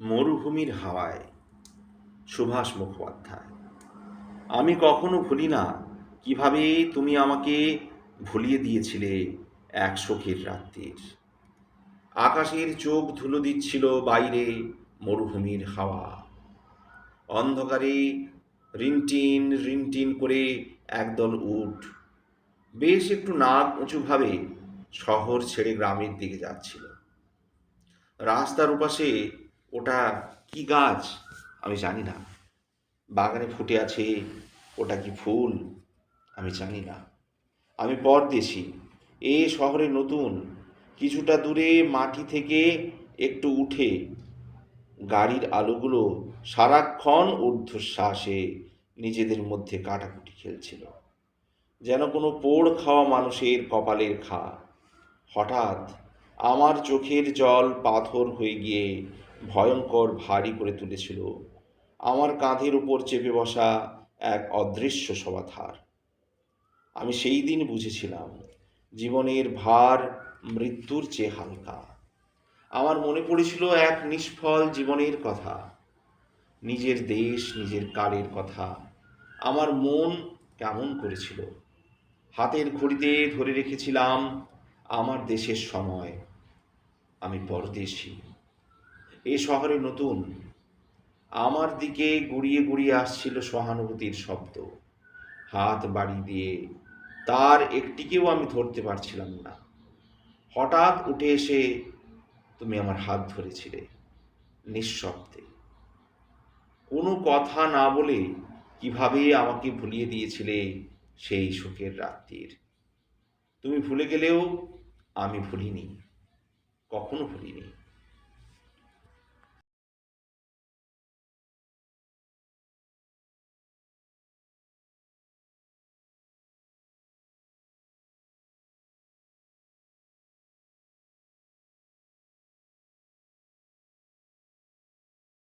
মরুভূমির হাওয়ায়। সুভাষ মুখোপাধ্যায়। আমি কখনো ভুলি না কীভাবে তুমি আমাকে ভুলিয়ে দিয়েছিলে এক শোকের রাত্রির। আকাশের চোখ ধুলো দিচ্ছিল বাইরে মরুভূমির হাওয়া। অন্ধকারে রিনটিন রিনটিন করে একদল উঠ বেশ একটু নাক উঁচুভাবে শহর ছেড়ে গ্রামের দিকে যাচ্ছিল। রাস্তার উপাশে ওটা কি গাছ? আমি জানি না। বাগানে ফুটে আছে, ওটা কি ফুল? আমি জানি না। আমি পর পরদেশি এ শহরে নতুন, কিছুটা দূরে মাটি থেকে একটু উঠে গাড়ির আলোগুলো সারাক্ষণ ঊর্ধ্বশ্বাসে নিজেদের মধ্যে কাটাকুটি খেলছিল। যেন কোনো পোড় খাওয়া মানুষের কপালের খা হঠাৎ আমার চোখের জল পাথর হয়ে গিয়ে ভয়ঙ্কর ভারী করে তুলেছিল। আমার কাঁধের উপর চেপে বসা এক অদৃশ্য সমাধার। আমি সেই দিন বুঝেছিলাম, জীবনের ভার মৃত্যুর চেয়ে হালকা। আমার মনে পড়েছিল এক নিষ্ফল জীবনের কথা। নিজের দেশ, নিজের কালের কথা। আমার মন কেমন করেছিল। হাতের ঘড়িতে ধরে রেখেছিলাম আমার দেশের সময়, আমি পরদেশি। এ শহরে নতুন, আমার দিকে গুড়িয়ে গুড়িয়ে আসছিল সহানুভূতির শব্দ। হাত বাড়ি দিয়ে, তার একটিকেও আমি ধরতে পারছিলাম না। হঠাৎ উঠে এসে তুমি আমার হাত ধরেছিলে, নিঃশব্দে। কোনো কথা না বলে কীভাবে আমাকে ভুলিয়ে দিয়েছিলে সেই শোকের রাত্রির? তুমি ভুলে গেলেও আমি ভুলিনি কখনো ভুলিনি।